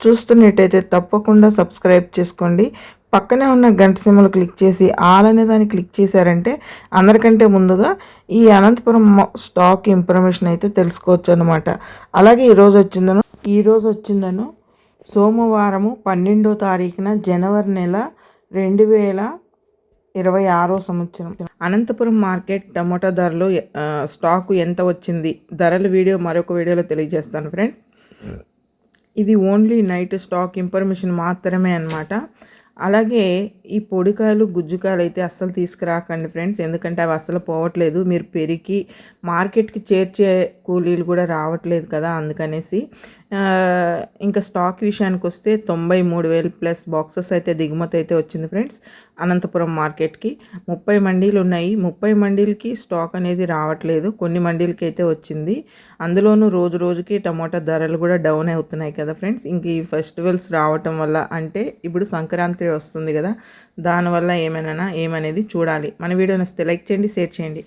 చూస్తున్నట్టయితే తప్పకుండా సబ్స్క్రైబ్ చేసుకోండి. పక్కనే ఉన్న గంట సిమ్మలు క్లిక్ చేసి ఆల్ అనే దాన్ని క్లిక్ చేశారంటే అందరికంటే ముందుగా ఈ అనంతపురం స్టాక్ ఇన్ఫర్మేషన్ అయితే తెలుసుకోవచ్చు అనమాట అలాగే ఈరోజు వచ్చిందను ఈరోజు వచ్చిందను సోమవారము పన్నెండో తారీఖున జనవరి నెల రెండు వేల ఇరవై ఆరో సంవత్సరం. అనంతపురం మార్కెట్ టమోటా ధరలు స్టాకు ఎంత వచ్చింది ధరల వీడియో మరొక వీడియోలో తెలియజేస్తాను ఫ్రెండ్స్. ఇది ఓన్లీ నైట్ స్టాక్ ఇన్ఫర్మేషన్ మాత్రమే అన్నమాట. అలాగే ఈ పొడికాయలు గుజ్జుకాయలు అయితే అస్సలు తీసుకురాకండి ఫ్రెండ్స్ ఎందుకంటే అవి అస్సలు పోవట్లేదు. మీరు పెరిగి మార్కెట్కి చేర్చే కూలీలు కూడా రావట్లేదు కదా అందుకనేసి. ఇంకా స్టాక్ విషయానికి వస్తే తొంభై మూడు వేలు ప్లస్ బాక్సెస్ అయితే దిగుమతి అయితే వచ్చింది ఫ్రెండ్స్ అనంతపురం మార్కెట్కి. ముప్పై మండీలు ఉన్నాయి ముప్పై మండీలకి స్టాక్ అనేది రావట్లేదు. కొన్ని మండీలకి అయితే వచ్చింది. అందులోనూ రోజు రోజుకి టమోటా ధరలు కూడా డౌన్ అవుతున్నాయి కదా ఫ్రెండ్స్. ఇంక ఈ ఫెస్టివల్స్ రావటం వల్ల అంటే ఇప్పుడు సంక్రాంతి వస్తుంది కదా. దానివల్ల ఏమైనా ఏమనేది చూడాలి. మన వీడియో నచ్చితే లైక్ చేయండి షేర్ చేయండి.